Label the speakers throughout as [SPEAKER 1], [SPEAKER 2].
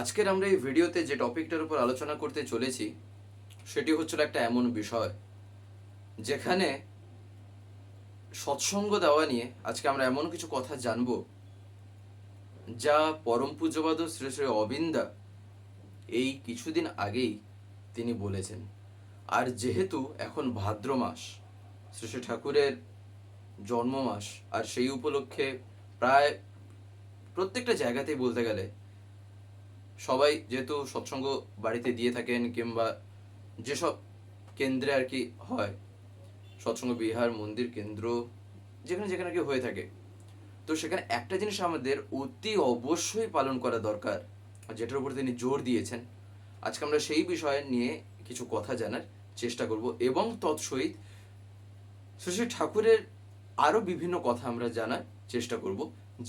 [SPEAKER 1] আজকের আমরা এই ভিডিওতে যে টপিকটার উপর আলোচনা করতে চলেছি, সেটি হচ্ছিল একটা এমন বিষয়, যেখানে সৎসঙ্গ দেওয়া নিয়ে আজকে আমরা এমন কিছু কথা জানব, যা পরম পূজ্যবাদ শ্রী শ্রী অবিন্দা এই কিছুদিন আগেই তিনি বলেছেন। আর যেহেতু এখন ভাদ্র মাস, শ্রী শ্রী ঠাকুরের জন্ম মাস আর সেই উপলক্ষে প্রায় প্রত্যেকটা জায়গাতেই বলতে গেলে সবাই যেহেতু সৎসঙ্গ বাড়িতে দিয়ে থাকেন কিংবা যেসব কেন্দ্রে আর কি হয়, সৎসঙ্গ, বিহার, মন্দির, কেন্দ্র, যেখানে যেখানে কি হয়ে থাকে, তো সেখানে একটা জিনিস আমাদের অতি অবশ্যই পালন করা দরকার যেটার উপর তিনি জোর দিয়েছেন। আজকে আমরা সেই বিষয় নিয়ে কিছু কথা জানার চেষ্টা করব এবং তৎসহিত শ্রী ঠাকুরের আরও বিভিন্ন কথা আমরা জানার চেষ্টা করব,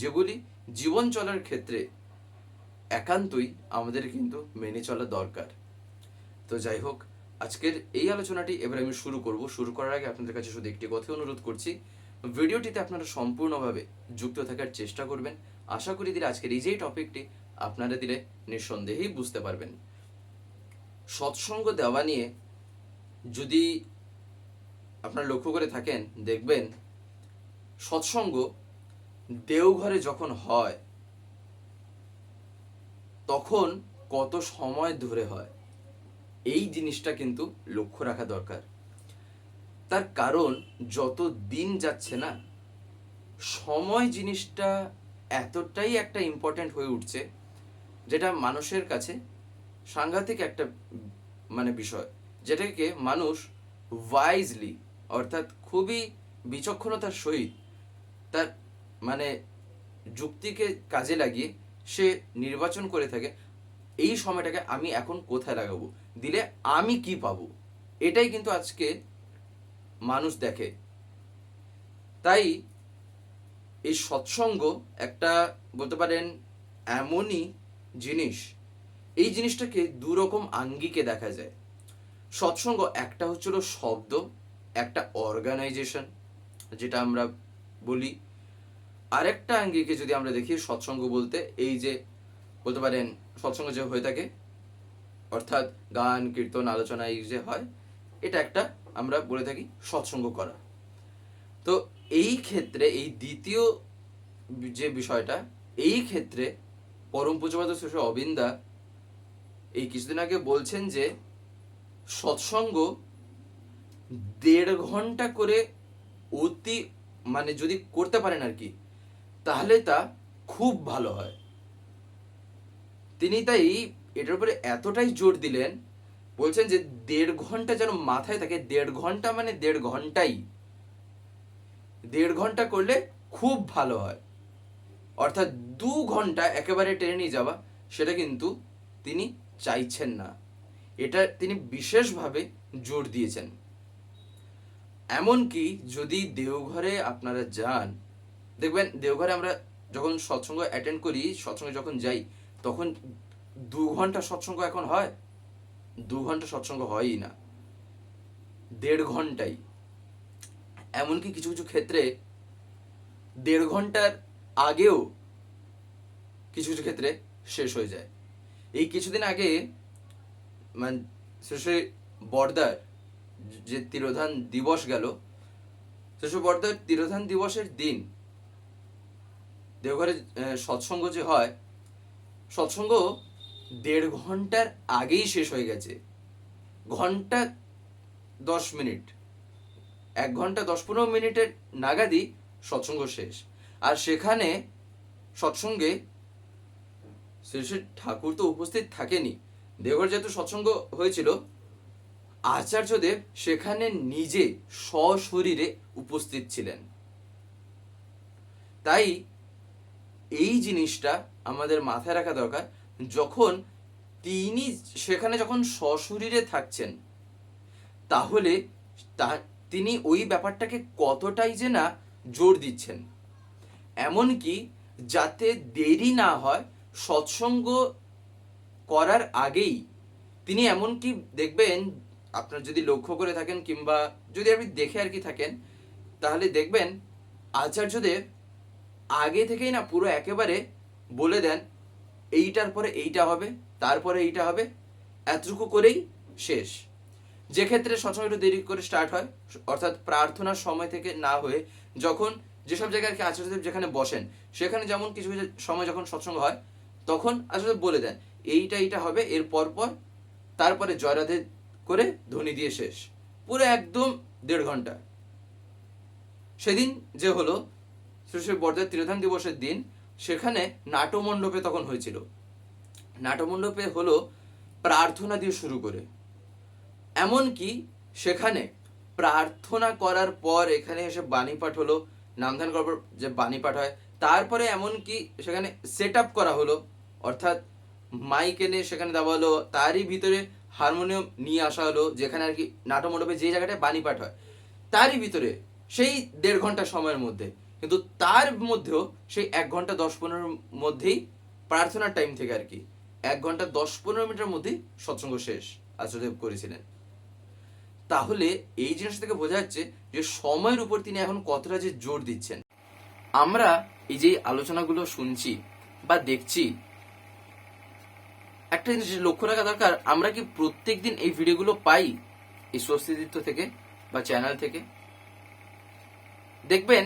[SPEAKER 1] যেগুলি জীবন চলার ক্ষেত্রে একান্তই আমাদের কিন্তু মেনে চলা দরকার। তো যাই হোক, আজকের এই আলোচনাটি এবার আমি শুরু করব। শুরু করার আগে আপনাদের কাছে শুধু একটি কথা অনুরোধ করছি, ভিডিওটিতে আপনারা সম্পূর্ণভাবে যুক্ত থাকার চেষ্টা করবেন। আশা করি দিলে আজকের এই যে টপিকটি আপনারা দিলে নিঃসন্দেহেই বুঝতে পারবেন। সৎসঙ্গ দেওয়া নিয়ে যদি আপনারা লক্ষ্য করে থাকেন, দেখবেন সৎসঙ্গ দেওঘরে যখন হয় তখন কত সময় ধরে হয়? এই জিনিসটা কিন্তু লক্ষ্য রাখা দরকার। তার কারণ, যত দিন যাচ্ছে না, সময় জিনিসটা এতটাই একটা ইম্পর্ট্যান্ট হয়ে উঠছে, যেটা মানুষের কাছে সাংঘাতিক একটা মানে বিষয়, যেটাকে মানুষ ওয়াইজলি অর্থাৎ খুবই বিচক্ষণতার সহিত তার মানে যুক্তিকে কাজে লাগিয়ে সে নির্বাচন করে থাকে, এই সময়টাকে আমি এখন কোথায় লাগাবো? দিলে আমি কি পাবো? এটাই কিন্তু আজকে মানুষ দেখে। তাই এই সৎসঙ্গ একটা বলতে পারেন এমনই জিনিস, এই জিনিসটাকে দুরকম আঙ্গিকে দেখা যায়। সৎসঙ্গ একটা হচ্ছিল শব্দ, একটা অর্গানাইজেশন যেটা আমরা বলি আরেকটা আঙ্গিকে যদি আমরা দেখি, সৎসঙ্গ বলতে এই যে, বলতে পারেন, সৎসঙ্গ যে হয়ে থাকে, অর্থাৎ গান, কীর্তন, আলোচনা, এই যে হয়, এটা একটা আমরা বলে থাকি সৎসঙ্গ করা। তো এই ক্ষেত্রে, এই দ্বিতীয় যে বিষয়টা, এই ক্ষেত্রে পরম পূজবাদ শ্রী অবিন্দা এই কিছুদিন আগে বলছেন যে, সৎসঙ্গ দেড় ঘণ্টা করে অতি মানে যদি করতে পারেন আর কি তাহলে তা খুব ভালো হয়। তিনি তাই এটার উপরে এতটাই জোর দিলেন, বলছেন যে দেড় ঘণ্টা যেন মাথায় থাকে, দেড় ঘণ্টা মানে দেড় ঘন্টাই। দেড় ঘণ্টা করলে খুব ভালো হয়। অর্থাৎ দু ঘণ্টা একেবারে টেনে নিয়ে যাওয়া, সেটা কিন্তু তিনি চাইছেন না। এটা তিনি বিশেষভাবে জোর দিয়েছেন। এমনকি যদি দেওঘরে আপনারা যান দেখবেন দেওঘরে আমরা যখন সৎসঙ্গ অ্যাটেন্ড করি, সৎসঙ্গে যখন যাই, তখন দু ঘণ্টা সৎসঙ্গ এখন হয়? দু ঘণ্টা সৎসঙ্গ হয়ই না। দেড় ঘন্টাই। এমনকি কিছু কিছু ক্ষেত্রে দেড় ঘণ্টার আগেও কিছু কিছু ক্ষেত্রে শেষ হয়ে যায়। এই কিছুদিন আগে মানে শেষে বর্দার যে তিরোধান দিবস গেল শেষে বর্দার তিরোধান দিবসের দিন দেওঘরে সৎসঙ্গ যে হয়, সৎসঙ্গ দেড় ঘণ্টার আগেই শেষ হয়ে গেছে। ঘণ্টা দশ মিনিট। এক ঘণ্টা দশ পনেরো মিনিটের নাগাদই সৎসঙ্গ শেষ। আর সেখানে সৎসঙ্গে শ্রী ঠাকুর তো উপস্থিত থাকেনি দেওঘর যেহেতু সৎসঙ্গ হয়েছিল, আচার্যদেব সেখানে নিজে সশরীরে উপস্থিত ছিলেন। তাই এই জিনিসটা আমাদের মাথায় রাখা দরকার, যখন তিনি সেখানে যখন সশরীরে থাকছেন, তাহলে তা, তিনি ওই ব্যাপারটাকে কতটাই যে না জোর দিচ্ছেন। এমনকি যাতে দেরি না হয়, সৎসঙ্গ করার আগেই তিনি এমনকি দেখবেন, আপনার যদি লক্ষ্য করে থাকেন কিংবা যদি আপনি দেখে আর কি থাকেন, তাহলে দেখবেন আচার্যদেব আগে থেকেই না পুরো একেবারে বলে দেন, এইটার পরে এইটা হবে, তারপরে এইটা হবে, এতটুকু করেই শেষ। যে ক্ষেত্রে সৎসঙ্গ একটু দেরি করে স্টার্ট হয়, অর্থাৎ প্রার্থনার সময় থেকে না হয়ে যখন যেসব জায়গায় আর কি আচার্যদেব যেখানে বসেন, সেখানে যেমন কিছু কিছু সময় যখন সৎসঙ্গ হয়, তখন আচার্যদেব বলে দেন, এইটা এইটা হবে, এর পর পর তারপরে জয়রাধে করে ধ্বনি দিয়ে শেষ। পুরো একদম দেড় ঘণ্টা। সেদিন যে হলো শ্রী বরদের তিরোধান দিবসের দিন সেখানে নাটমণ্ডপে তখন হয়েছিল। নাটমণ্ডপে হলো প্রার্থনা দিয়ে শুরু করে। এমনকি সেখানে প্রার্থনা করার পর এখানে এসে বাণী পাঠ হলো, নামধান করার যে বাণী পাঠ হয়, তারপরে এমনকি সেখানে সেট আপ করা হলো, অর্থাৎ মাইক এনে সেখানে দেওয়া হলো, তারই ভিতরে হারমোনিয়াম নিয়ে আসা হলো, যেখানে আর কি নাটমণ্ডপে যে জায়গাটায় বাণী পাঠ হয়, তারই ভিতরে সেই দেড় ঘণ্টা সময়ের মধ্যে। কিন্তু তার মধ্যেও সেই এক ঘণ্টা দশ পনেরোর মধ্যেই প্রার্থনার টাইম থেকে আর কি, এক ঘণ্টা দশ পনেরো মিনিটের মধ্যেই সৎসঙ্গ শেষ, আচার্যদেব করেছিলেন। তাহলে এই জিনিস থেকে বোঝা যাচ্ছে যে সময়ের উপর তিনি এখন কতটা যে জোর দিচ্ছেন। আমরা এই যে আলোচনাগুলো শুনছি বা দেখছি, একটা জিনিস লক্ষ্য রাখা দরকার, আমরা কি প্রত্যেকদিন এই ভিডিওগুলো পাই এই স্বস্তিদিত্ব থেকে বা চ্যানেল থেকে? দেখবেন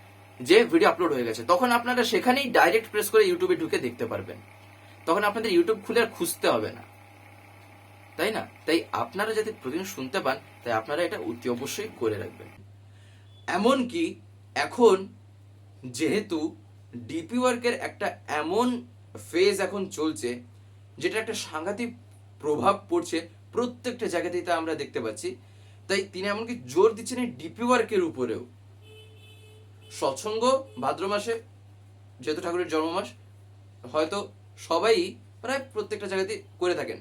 [SPEAKER 1] যে ভিডিও আপলোড হয়ে গেছে, তখন আপনারা সেখানেই ডাইরেক্ট প্রেস করে ইউটিউবে ঢুকে দেখতে পারবেন। তখন আপনাদের ইউটিউব খুলে আর খুঁজতে হবে না। তাই না? তাই আপনারা যাতে প্রতিদিন শুনতে পান, তাই আপনারা এটা অতি অবশ্যই করে রাখবেন। এমনকি এখন যেহেতু ডিপি ওয়ার্কের একটা এমন ফেজ এখন চলছে, যেটা একটা সাংঘাতিক প্রভাব পড়ছে প্রত্যেকটা জায়গাতেই তা আমরা দেখতে পাচ্ছি, তাই তিনি এমনকি জোর দিচ্ছেন এই ডিপি ওয়ার্কের উপরেও। সৎসঙ্গ ভাদ্র মাসে, যেহেতু ঠাকুরের জন্ম মাস হয়তো সবাই প্রায় প্রত্যেকটা জায়গাতে করে থাকেন।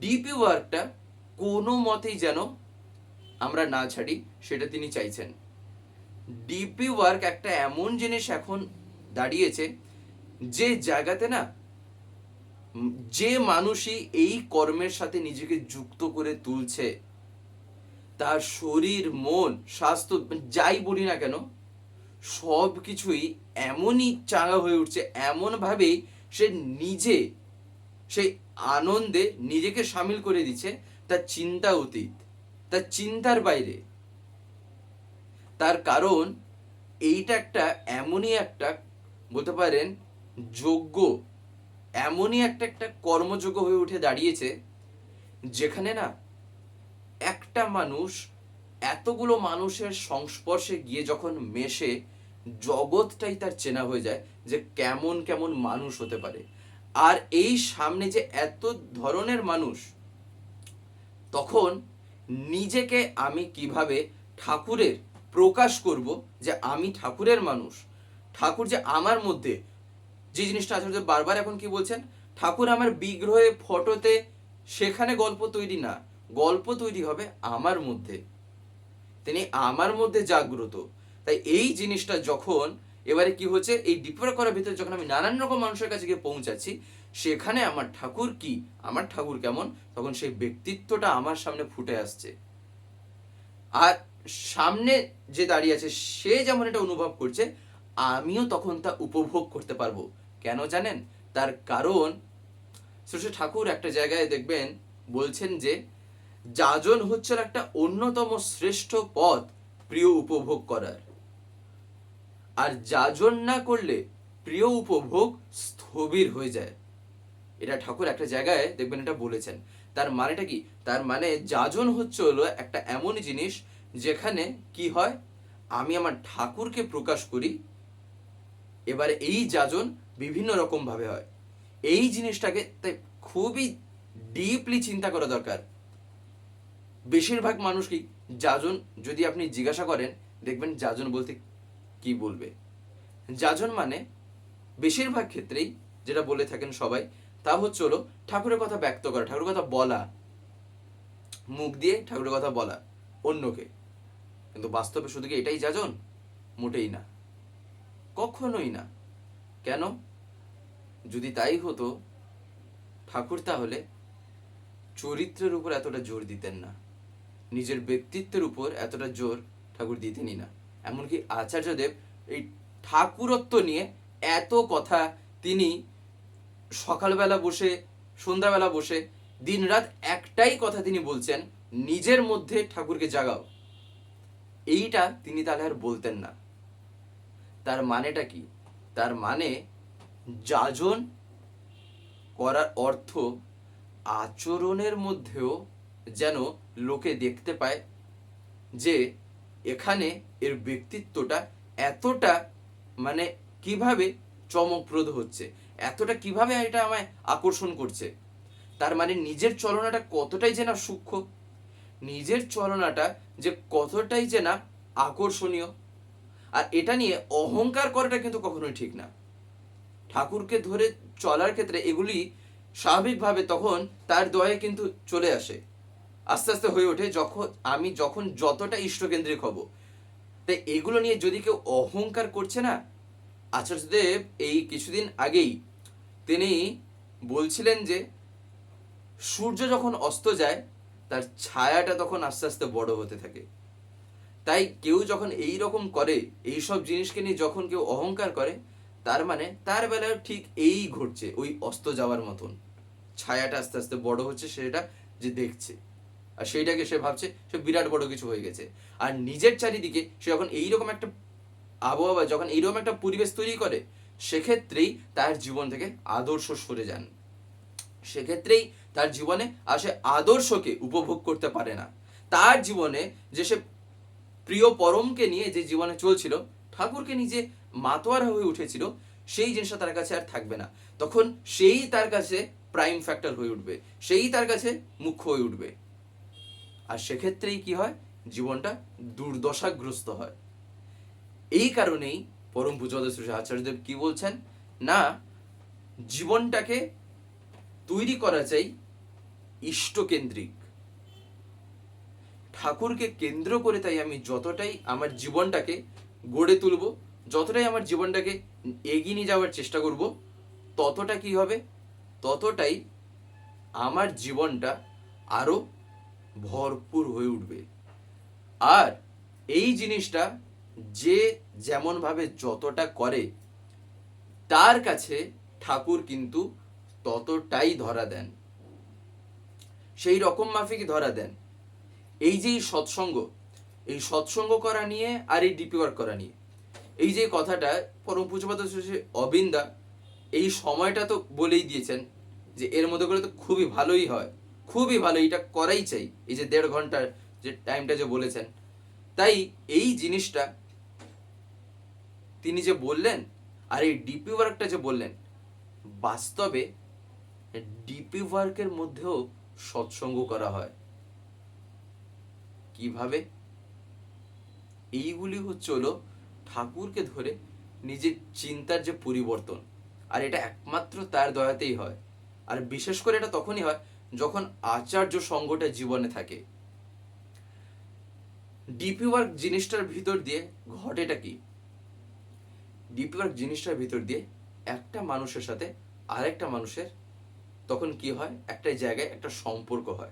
[SPEAKER 1] ডিপি ওয়ার্কটা কোনো মতেই যেন আমরা না ছাড়ি, সেটা তিনি চাইছেন। ডিপি ওয়ার্ক একটা এমন জিনিস এখন দাঁড়িয়েছে, যে জায়গাতে না, যে মানুষই এই কর্মের সাথে নিজেকে যুক্ত করে তুলছে, তার শরীর, মন, স্বাস্থ্য, যাই বলি না কেন সব কিছুই এমনই চাঙ্গা হয়ে উঠছে, এমনভাবেই সে নিজে সেই আনন্দে নিজেকে সামিল করে দিচ্ছে তার চিন্তা অতীত, তার চিন্তার বাইরে। তার কারণ এইটা একটা, এমনই একটা বলতে পারেন যোগ্য, এমনই একটা একটা কর্মযোগ্য হয়ে উঠে দাঁড়িয়েছে যেখানে না একটা মানুষ এতগুলো মানুষের সংস্পর্শে গিয়ে যখন মেশে, জগৎটাই তার চেনা হয়ে যায় যে কেমন কেমন মানুষ হতে পারে। আর এই সামনে যে এত ধরনের মানুষ, তখন নিজেকে আমি কীভাবে ঠাকুরের প্রকাশ করব যে আমি ঠাকুরের মানুষ? ঠাকুর যে আমার মধ্যে, যে জিনিসটা আচার্য বারবার এখন কি বলছেন? ঠাকুর আমার বিগ্রহে, ফটোতে, সেখানে গল্প তৈরি না। গল্প তৈরি হবে আমার মধ্যে। তিনি আমার মধ্যে জাগ্রত। তাই এই জিনিসটা যখন এবারে কি হচ্ছে, এই ডিপোর করার ভিতরে যখন আমি নানান রকম মানুষের কাছে গিয়ে পৌঁছাচ্ছি, সেখানে আমার ঠাকুর কি, আমার ঠাকুর কেমন, তখন সেই ব্যক্তিত্বটা আমার সামনে ফুটে আসছে। আর সামনে যে দাঁড়িয়ে আছে, সে যেমন এটা অনুভব করছে, আমিও তখন তা উপভোগ করতে পারব। কেন জানেন? তার কারণ শ্রী ঠাকুর একটা জায়গায় দেখবেন, বলছেন যে যাজন হচ্ছে একটা অন্যতম শ্রেষ্ঠ পথ প্রিয় উপভোগ করার। আর যাজন না করলে প্রিয় উপভোগ স্থবির হয়ে যায়। এটা ঠাকুর একটা জায়গায় দেখবেন এটা বলেছেন। তার মানেটা কি? তার মানে যাজন হচ্ছে হলো একটা এমন জিনিস যেখানে কি হয়? আমি আমার ঠাকুরকে প্রকাশ করি, এবারে এই যাজন বিভিন্ন রকম ভাবে হয়। এই জিনিসটাকে তাই খুবই ডিপলি চিন্তা করা দরকার। বেশিরভাগ মানুষকেই যাজন যদি আপনি জিজ্ঞাসা করেন, দেখবেন যাজন বলতে কি বলবে? যাজন মানে বেশিরভাগ ক্ষেত্রেই যেটা বলে থাকেন সবাই, তা হচ্ছে হলো ঠাকুরের কথা ব্যক্ত করা, ঠাকুরের কথা বলা। মুখ দিয়ে ঠাকুরের কথা বলা অন্যকে। কিন্তু বাস্তবে শুধু কি এটাই যাজন? মোটেই না। কখনোই না। কেন? যদি তাই হতো, ঠাকুর তাহলে চরিত্রের উপর এতটা জোর দিতেন না। নিজের ব্যক্তিত্বের উপর এতটা জোর ঠাকুর দিতেনই না। এমনকি আচার্যদেব এই ঠাকুরত্ব নিয়ে এত কথা তিনি সকালবেলা বসে, সন্ধ্যাবেলা বসে, দিনরাত একটাই কথা তিনি বলছেন, নিজের মধ্যে ঠাকুরকে জাগাও। এইটা তিনি তাহলে আর বলতেন না। তার মানেটা কি? তার মানে যাজন করার অর্থ আচরণের মধ্যেও যেন লোকে দেখতে পায় যে এখানে এর ব্যক্তিত্বটা এতটা মানে কীভাবে চমকপ্রদ হচ্ছে, এতটা কীভাবে এটা আমায় আকর্ষণ করছে। তার মানে নিজের চলনাটা কতটাই যে না সূক্ষ্ম, নিজের চলনাটা যে কতটাই যে না আকর্ষণীয়, আর এটা নিয়ে অহংকার করাটা কিন্তু কখনোই ঠিক না। ঠাকুরকে ধরে চলার ক্ষেত্রে এগুলি স্বাভাবিকভাবে তখন তার দয়ে কিন্তু চলে আসে। আস্তে আস্তে হয়ে ওঠে যখন আমি যখন যতটা ইষ্টকেন্দ্রিক হব। তাই এগুলো নিয়ে যদি কেউ অহংকার করছে না, আচার্যদেব এই কিছুদিন আগেই তিনি বলছিলেন যে, সূর্য যখন অস্ত যায়, তার ছায়াটা তখন আস্তে আস্তে বড় হতে থাকে। তাই কেউ যখন এই রকম করে, এই সব জিনিসকে নিয়ে যখন কেউ অহংকার করে, তার মানে তার বেলায় ঠিক এই ঘটছে, ওই অস্ত যাওয়ার মতন। ছায়াটা আস্তে আস্তে বড় হচ্ছে, সেটা যে দেখছে। আর সেইটাকে সে ভাবছে, সে বিরাট বড় কিছু হয়ে গেছে। আর নিজের চারিদিকে সে যখন এইরকম একটা আবহাওয়া যখন এইরকম একটা পরিবেশ তৈরি করে, সেক্ষেত্রেই তার জীবন থেকে আদর্শ সরে যান। সেক্ষেত্রেই তার জীবনে আর সে আদর্শকে উপভোগ করতে পারে না। তার জীবনে যে সে প্রিয় পরমকে নিয়ে যে জীবনে চলছিল, ঠাকুরকে নিজে মাতোয়ারা হয়ে উঠেছিল, সেই জিনিসটা তার কাছে আর থাকবে না। তখন সেই তার কাছে প্রাইম ফ্যাক্টর হয়ে উঠবে। সেই তার কাছে মুখ্য হয়ে উঠবে। আর সেক্ষেত্রেই কি হয়? জীবনটা দুর্দশাগ্রস্ত হয়। এই কারণেই পরম পূজা শ্রী আচার্যদেব কি বলছেন? না, জীবনটাকে তৈরি করা চাই ইষ্টকেন্দ্রিক। ঠাকুরকে কেন্দ্র করে তাই আমি যতটাই আমার জীবনটাকে গড়ে তুলব, যতটাই আমার জীবনটাকে এগিয়ে নিয়ে যাওয়ার চেষ্টা করব, ততটা কি হবে? ততটাই আমার জীবনটা আরও ভরপুর হয়ে উঠবে। আর এই জিনিসটা যে যেমনভাবে যতটা করে, তার কাছে ঠাকুর কিন্তু ততটাই ধরা দেন। সেই রকম মাফিকই ধরা দেন। এই যে সৎসঙ্গ, এই সৎসঙ্গ করা নিয়ে আর এই ডিপি করা নিয়ে, এই যে কথাটা পরম পুজোপাত অবিন্দা এই সময়টা তো বলেই দিয়েছেন যে এর মধ্যে করে তো খুবই ভালোই হয়। খুবই ভালো এটা করাই চাই। এই যে দেড় ঘণ্টার যে টাইমটা যে বলেছেন। তাই এই জিনিসটা তিনি যে বললেন, আর এই ডিপি ওয়ার্কটা যে বললেন, বাস্তবে ডিপি ওয়ার্কের মধ্যেও সৎসঙ্গ করা হয়। কীভাবে? এইগুলি হচ্ছে হলো ঠাকুরকে ধরে নিজের চিন্তার যে পরিবর্তন। আর এটা একমাত্র তার দয়াতেই হয়। আর বিশেষ করে এটা তখনই হয় যখন আচার্য সঙ্গটা জীবনে থাকে। ডিপি ওয়ার্ক জিনিসটার ভিতর দিয়ে ঘটেটা কি? ডিপি ওয়ার্ক জিনিসটার ভিতর দিয়ে একটা মানুষের সাথে আরেকটা মানুষের তখন কি হয়? একটা জায়গায় একটা সম্পর্ক হয়।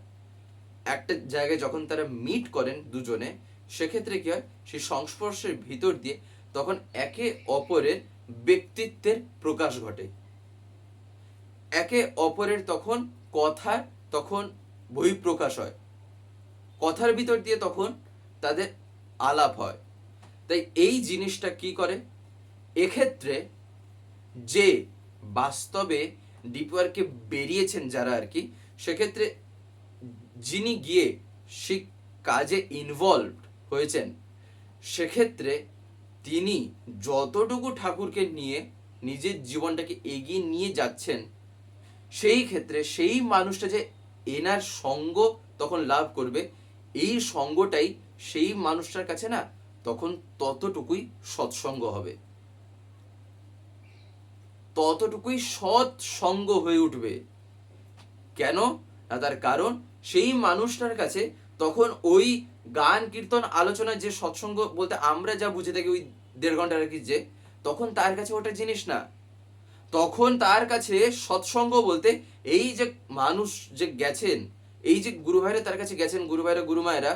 [SPEAKER 1] একটা জায়গায় যখন তারা মিট করেন দুজনে, সেক্ষেত্রে কি হয়? সেই সংস্পর্শের ভিতর দিয়ে তখন একে অপরের ব্যক্তিত্বের প্রকাশ ঘটে। একে অপরের তখন কথার তখন বহিঃপ্রকাশ হয়। কথার ভিতর দিয়ে তখন তাদের আলাপ হয়। তাই এই জিনিসটা কি করে? এক্ষেত্রে যে বাস্তবে ডিপওয়ার্কে বেরিয়েছেন যারা আর কি, সেক্ষেত্রে যিনি গিয়ে সে কাজে ইনভলভ হয়েছেন, সেক্ষেত্রে তিনি যতটুকু ঠাকুরকে নিয়ে নিজের জীবনটাকে এগিয়ে নিয়ে যাচ্ছেন সেই ক্ষেত্রে সেই মানুষটা যে এনার সঙ্গ তখন লাভ করবে, এই সঙ্গটাই সেই মানুষটার কাছে না তখন ততটুকুই সৎসঙ্গ হবে। ততটুকুই সৎ সঙ্গ হয়ে উঠবে। কেন? না, তার কারণ সেই মানুষটার কাছে তখন ওই গান, কীর্তন আলোচনা যে সৎসঙ্গ বলতে আমরা যা বুঝে থাকি ওই দেড় ঘণ্টার কি যে, তখন তার কাছে ওটা জিনিস না। তখন তার কাছে সৎসঙ্গ বলতে এই যে মানুষ যে গেছেন, এই যে গুরু ভাইরা তার কাছে গেছেন গুরু ভাইরা গুরু মায়েরা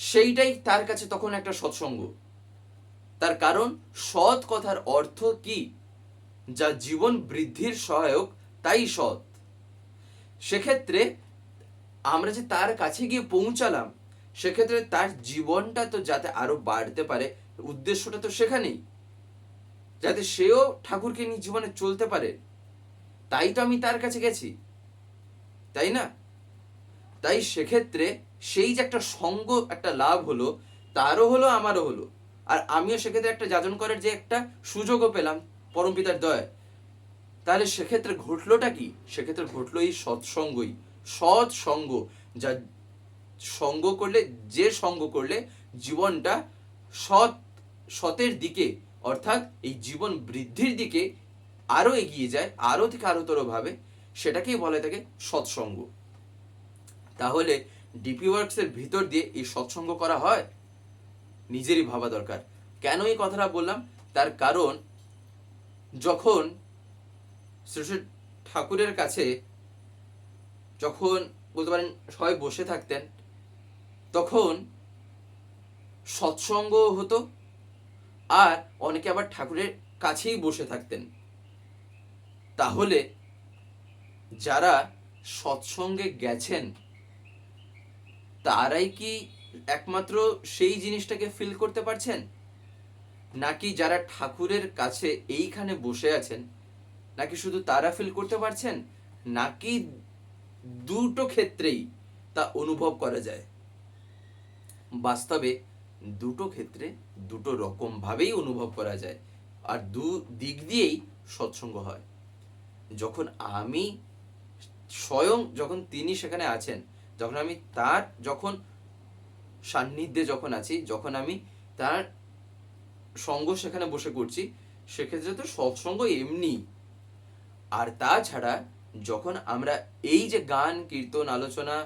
[SPEAKER 1] সেইটাই তার কাছে তখন একটা সৎসঙ্গ। তার কারণ সৎ কথার অর্থ কি? যা জীবন বৃদ্ধির সহায়ক, তাই সৎ। সেক্ষেত্রে আমরা যে তার কাছে গিয়ে পৌঁছালাম, সেক্ষেত্রে তার জীবনটা তো যাতে আরও বাড়তে পারে, উদ্দেশ্যটা তো সেখানেই। যাতে সেও ঠাকুরকে নিয়ে জীবনে চলতে পারে। তাই তো আমি তার কাছে গেছি। তাই না? তাই সেক্ষেত্রে সেই যে একটা সঙ্গ, একটা লাভ হলো, তারও হলো, আমারও হলো। আর আমিও সেক্ষেত্রে একটা যাজন করার যে একটা সুযোগও পেলাম পরমপিতার দয়। তাহলে সেক্ষেত্রে ঘটলোটা কি? সেক্ষেত্রে ঘটলো এই সৎসঙ্গই। সৎ সঙ্গ যা সঙ্গ করলে, যে সঙ্গ করলে জীবনটা সৎ, সতের দিকে অর্থাৎ এই জীবন বৃদ্ধির দিকে আরও এগিয়ে যায়, আরও থেকে আরোতর ভাবে সেটাকেই বলে থাকে সৎসঙ্গ। তাহলে ডিপি ওয়ার্কসের ভিতর দিয়ে এই সৎসঙ্গ করা হয়? নিজেরই ভাবা দরকার। কেন এই কথাটা বললাম? তার কারণ যখন শ্রী ঠাকুরের কাছে যখন বলতে পারেন সবাই বসে থাকতেন, তখন সৎসঙ্গ হতো আর অনেকে আবার ঠাকুরের কাছেই বসে থাকতেন। তাহলে যারা সৎসঙ্গে গেছেন, তারাই কি একমাত্র সেই জিনিসটাকে ফিল করতে পারছেন? নাকি যারা ঠাকুরের কাছে এইখানে বসে আছেন, নাকি শুধু তারা ফিল করতে পারছেন? নাকি দুটো ক্ষেত্রেই তা অনুভব করা যায়? বাস্তবে দুটো ক্ষেত্রে দুটো রকম ভাবেই অনুভব করা যায় আর দু দিক দিয়েই সৎসঙ্গ হয়। যখন আমি স্বয়ং যখন তিনি সেখানে আছেন, যখন আমি তার যখন সান্নিধ্যে যখন আছি, যখন আমি তার সঙ্গ সেখানে বসে করছি, সেক্ষেত্রে তো সৎসঙ্গ এমনি। আর তাছাড়া যখন আমরা এই যে গান, কীর্তন, আলোচনা,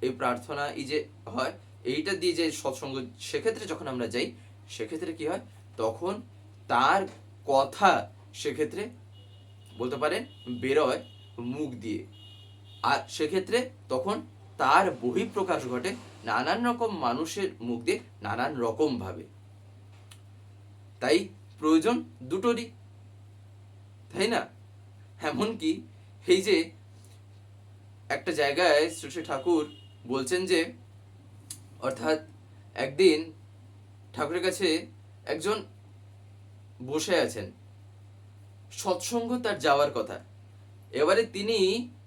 [SPEAKER 1] এই প্রার্থনা, এই যে হয় এইটা দিয়ে যে সৎসঙ্গ, সেক্ষেত্রে যখন আমরা যাই, সেক্ষেত্রে কি হয়? তখন তার কথা সেক্ষেত্রে বলতে পারেন বেরোয় মুখ দিয়ে। আর সেক্ষেত্রে তখন তার বহিঃপ্রকাশ ঘটে নানান রকম মানুষের মুখ দিয়ে, নানান রকম ভাবে। তাই প্রয়োজন দুটোরই, তাই না? এমনকি এই যে একটা জায়গায় শ্রী ঠাকুর বলছেন যে অর্থাৎ একদিন ঠাকুরের কাছে একজন বসে আছেন। সৎসঙ্গ তার যাওয়ার কথা। এবারে তিনি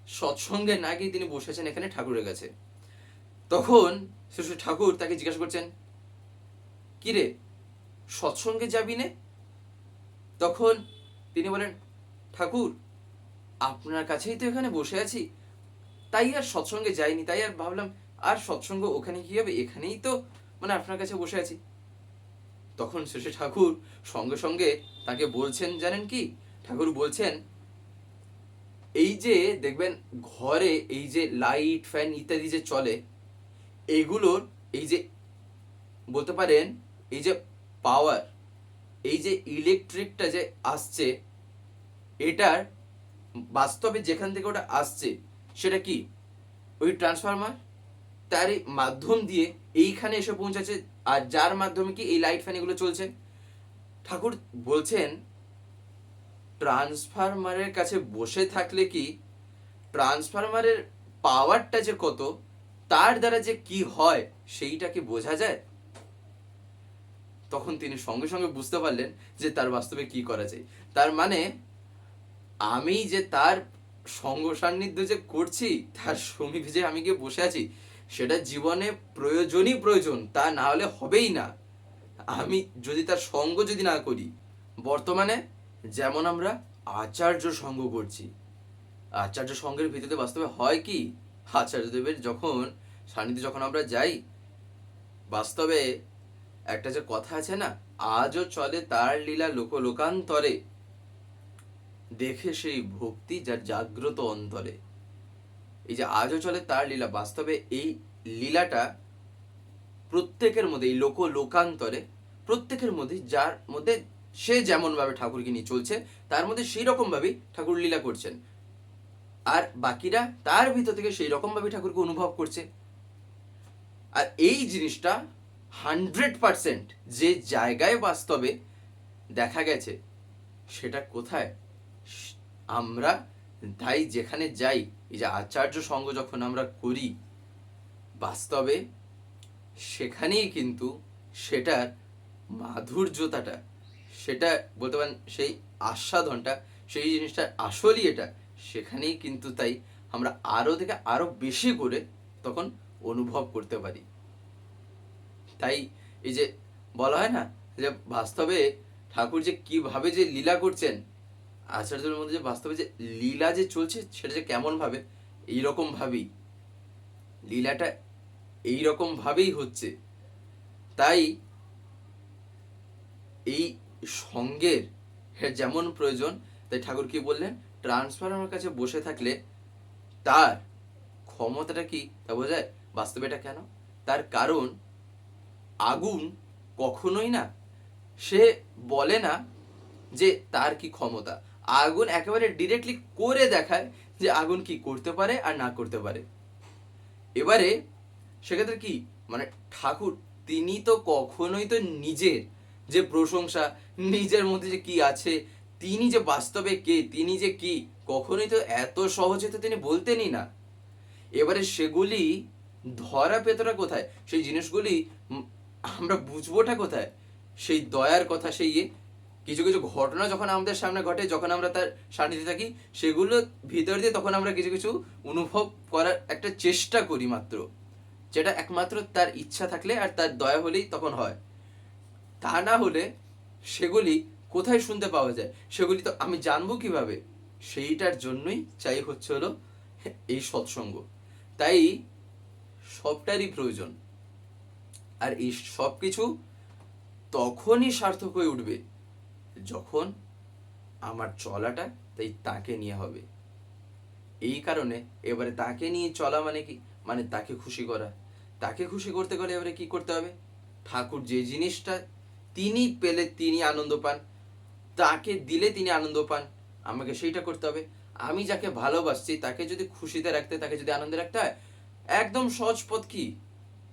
[SPEAKER 1] সৎসঙ্গে না গিয়ে তিনি বসে আছেন এখানে ঠাকুরের কাছে। তখন শ্রী ঠাকুর তাকে জিজ্ঞাসা করছেন কিরে সৎসঙ্গে যাবি নে? তখন তিনি বলেন, ঠাকুর, আপনার কাছেই তো এখানে বসে আছি। তাই আর সৎসঙ্গে যাইনি, তাই আর ভাবলাম আর সৎসঙ্গ ওখানে কি হবে, এখানেই তো মানে আপনার কাছে বসে আছি। তখন শেষে ঠাকুর সঙ্গে সঙ্গে তাকে বলছেন, জানেন কি? ঠাকুর বলছেন, এই যে দেখবেন ঘরে এই যে লাইট ফ্যান ইত্যাদি যে চলে, এগুলোর এই যে বলতে পারেন, এই যে পাওয়ার এই যে ইলেকট্রিকটা যে আসছে, এটার বাস্তবে যেখান থেকে ওটা আসছে, সেটা কি? ওই ট্রান্সফরমার তারই মাধ্যম দিয়ে এইখানে এসে পৌঁছাচ্ছে আর যার মাধ্যমে কি এই লাইট ফ্যান এগুলো চলছে? ঠাকুর বলছেন ট্রান্সফরমারের কাছে বসে থাকলে কি ট্রান্সফরমারের পাওয়ারটা যে কত, তার দ্বারা যে কি হয় সেইটা কি বোঝা যায়? তখন তিনি সঙ্গে সঙ্গে বুঝতে পারলেন যে তার বাস্তবে কি করা যায়। তার মানে আমি যে তার সঙ্গ সান্নিধ্য যে করছি, তার সমীপে যে আমি গিয়ে বসে আছি সেটা জীবনে প্রয়োজনই প্রয়োজন, তা না হলে হবেই না। আমি যদি তার সঙ্গ যদি না করি, বর্তমানে যেমন আমরা আচার্য সঙ্গ করছি, আচার্য সঙ্গের ভিত্তিতে বাস্তবে হয় কি? আচার্যদেবের যখন সান্নিধ্যে যখন আমরা যাই, বাস্তবে একটা যে কথা আছে না, আজও চলে তার লীলা লোক লোকান্তরে। দেখে সেই ভক্তি যার জাগ্রত অন্তরে। এই যে আজও চলে তার লীলা। বাস্তবে এই লীলাটা প্রত্যেকের মধ্যে, এই লোক লোকান্তরে প্রত্যেকের মধ্যে, যার মধ্যে সে যেমন ভাবে ঠাকুরকে নিয়ে চলছে, তার মধ্যে সেই রকম ভাবেই ঠাকুর লীলা করছেন। আর বাকিরা তার ভিতর থেকে সেই রকম ভাবে ঠাকুরকে অনুভব করছে। আর এই জিনিসটা হান্ড্রেড পারসেন্ট যে জায়গায় বাস্তবে দেখা গেছে, সেটা কোথায়? আমরা তাই যেখানে যাই এই যে আচার্য সঙ্গ যখন আমরা করি, বাস্তবে সেখানেই কিন্তু সেটার মাধুর্যতাটা, সেটা বলতে পারেন সেই আস্বাদনটা, সেই জিনিসটা আসলই এটা, সেখানেই কিন্তু তাই আমরা আরও থেকে আরও বেশি করে তখন অনুভব করতে পারি। তাই এই যে বলা হয় না যে বাস্তবে ঠাকুর যে কীভাবে যে লীলা করছেন আচার্যের মধ্যে যে বাস্তবে যে লীলা যে চলছে, সেটা যে কেমন ভাবে এইরকম ভাবেই লীলাটা এইরকম ভাবেই হচ্ছে। তাই এই সঙ্গের যেমন প্রয়োজন, তাই ঠাকুর কি বললেন ট্রান্সফার্মার কাছে বসে থাকলে তার ক্ষমতাটা কি, তা বোঝায় বাস্তবে এটা কেন? তার কারণ আগুন কখনোই না। সে বলে না যে তার কি ক্ষমতা। আগুন একেবারে ডিরেক্টলি করে দেখায় যে আগুন কি করতে পারে আর না করতে পারে। এবারে সেক্ষেত্রে কি? মানে ঠাকুর, তিনি তো কখনোই তো নিজের যে প্রশংসা, নিজের মধ্যে যে কি আছে, তিনি যে বাস্তবে কে, তিনি যে কি, কখনোই তো এত সহজে তো তিনি বলতেনই না। এবারে সেগুলি ধরা পেতরা কোথায়? সেই জিনিসগুলি আমরা বুঝবোটা কোথায়? সেই দয়ার কথা, সেই ইয়ে কিছু কিছু ঘটনা যখন আমাদের সামনে ঘটে, যখন আমরা তার সান্নিধ্যে থাকি, সেগুলো ভিতর দিয়ে তখন আমরা কিছু কিছু অনুভব করার একটা চেষ্টা করি মাত্র। যেটা একমাত্র তার ইচ্ছা থাকলে আর তার দয়া হলেই তখন হয়। তা না হলে সেগুলি কোথায় শুনতে পাওয়া যায়? সেগুলি তো আমি জানব কীভাবে? সেইটার জন্যই চাই হচ্ছে হলো এই সৎসঙ্গ। তাই সবটারই প্রয়োজন। আর এই সব কিছু তখনই সার্থক হয়ে উঠবে যখন আমার চলাটা তাই তাকে নিয়ে হবে। এই কারণে এবারে তাকে নিয়ে চলা মানে কি? মানে তাকে খুশি করা। তাকে খুশি করতে গেলে এবারে কি করতে হবে? ঠাকুর যে জিনিসটা তিনি পেলে তিনি আনন্দ পান, তাকে দিলে তিনি আনন্দ পান, আমাকে সেইটা করতে হবে। আমি যাকে ভালোবাসছি, তাকে যদি খুশিতে রাখতে, তাকে যদি আনন্দে রাখতে হয়, একদম সহজ পথ কি?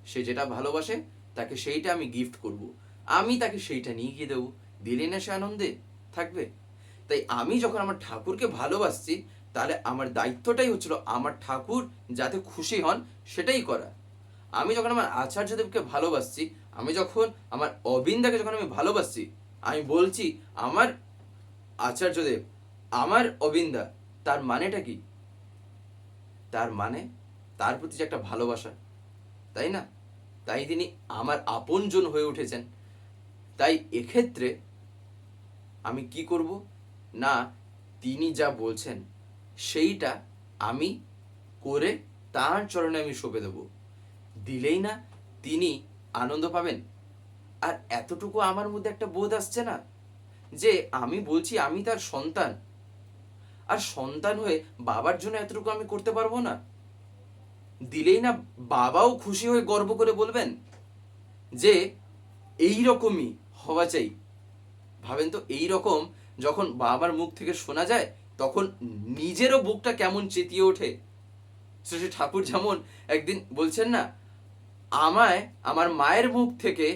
[SPEAKER 1] সে যেটা ভালোবাসে, তাকে সেইটা আমি গিফট করব। আমি তাকে সেইটা নিয়ে গিয়ে দেবো। দিলে না সে আনন্দে থাকবে? তাই আমি যখন আমার ঠাকুরকে ভালোবাসছি, তাহলে আমার দায়িত্বটাই হচ্ছিল আমার ঠাকুর যাতে খুশি হন, সেটাই করা। আমি যখন আমার আচার্যদেবকে ভালোবাসছি, আমি যখন আমার অবিন্দাকে যখন আমি ভালোবাসছি, আমি বলছি, আমার আচার্যদেব আমার অবিন্দা, তার মানেটা কি? তার মানে তার প্রতি যে একটা ভালোবাসা, তাই না? তাই তিনি আমার আপনজন হয়ে উঠেছেন। তাই এক্ষেত্রে আমি কি করব? না, তিনি যা বলছেন, সেইটা আমি করে তার চরণে আমি সঁপে দেব। দিলেই না তিনি আনন্দ পাবেন। আর এতটুকু আমার মধ্যে একটা বোধ আসছে না, যে আমি বলছি আমি তার সন্তান। আর সন্তান হয়ে বাবার জন্য এতটুকু আমি করতে পারব না। দিলেই না বাবাও খুশি হয়ে গর্ব করে বলবেন যে এই রকমই হওয়া চাই। ভাবেন তো এই রকম যখন বাবার মুখ থেকে শোনা যায়, তখন নিজেরও বুকটা কেমন চেতিয়ে ওঠে। শ্রী ঠাকুর যেমন একদিন বলছেন না, আমায়, আমার মায়ের মুখ থেকে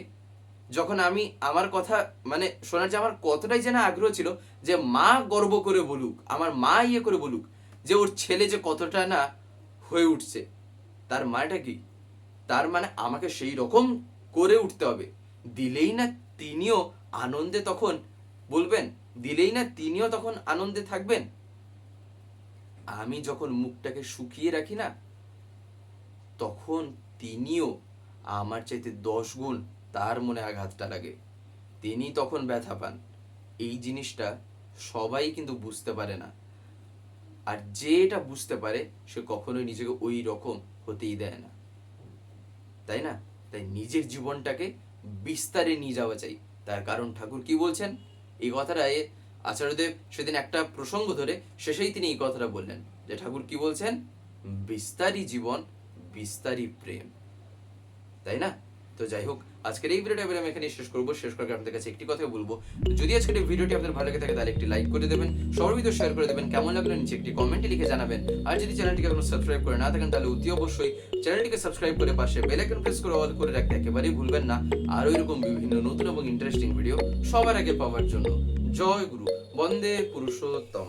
[SPEAKER 1] যখন আমি আমার কথা মানে শোনার যে আমার কতটাই যেন আগ্রহ ছিল যে মা গর্ব করে বলুক, আমার মা ইয়ে করে বলুক, যে ওর ছেলে যে কতটা না হয়ে উঠছে, তার মানেটা কি? তার মানে আমাকে সেই রকম করে উঠতে হবে। দিলেই না তিনিও আনন্দে তখন বলবেন, দিলেই না তিনিও তখন আনন্দে থাকবেন? আমি যখন মুখটাকে শুকিয়ে রাখি না, তখন তিনিও আমার চাইতে দশ গুণ তার মনে আঘাতটা লাগে। তিনি তখন ব্যথা পান। এই জিনিসটা সবাই কিন্তু বুঝতে পারে না। আর যে এটা বুঝতে পারে, সে কখনোই নিজেকে ওই রকম হতেই দেয় না। তাই না? তাই নিজের জীবনটাকে বিস্তারে নিয়ে যাওয়া চাই। তার কারণ ঠাকুর কি বলছেন? এই কথাটা আচার্যদেব সেদিন একটা প্রসঙ্গ ধরে শেষেই তিনি এই কথাটা বললেন যে ঠাকুর কি বলছেন? বিস্তারী জীবন, বিস্তারী প্রেম। তাই না? তো যাই হোক আজকের এই ভিডিওটা আমি এখানে শেষ করব। শেষ করে আপনাদের কাছে একটি কথা বলব। যদি আজকের এই ভিডিওটি আপনাদের ভালো লেগে থাকে, তাহলে একটি লাইক করে দেবেন, সবার ভিডিও শেয়ার করে দেবেন, কেমন লাগল নিচে একটি কমেন্টে লিখে জানাবেন। আর যদি চ্যানেলটিকে এখনও সাবস্ক্রাইব করে না থাকেন, তাহলে অতি অবশ্যই চ্যানেলটিকে সাবস্ক্রাইব করে পাশে বেল আইকন প্রেস করে অল করে রাখতে একেবারেই ভুলবেন না। আর এরকম বিভিন্ন নতুন এবং ইন্টারেস্টিং ভিডিও সবার আগে পাওয়ার জন্য। জয় গুরু, বন্দে পুরুষোত্তম।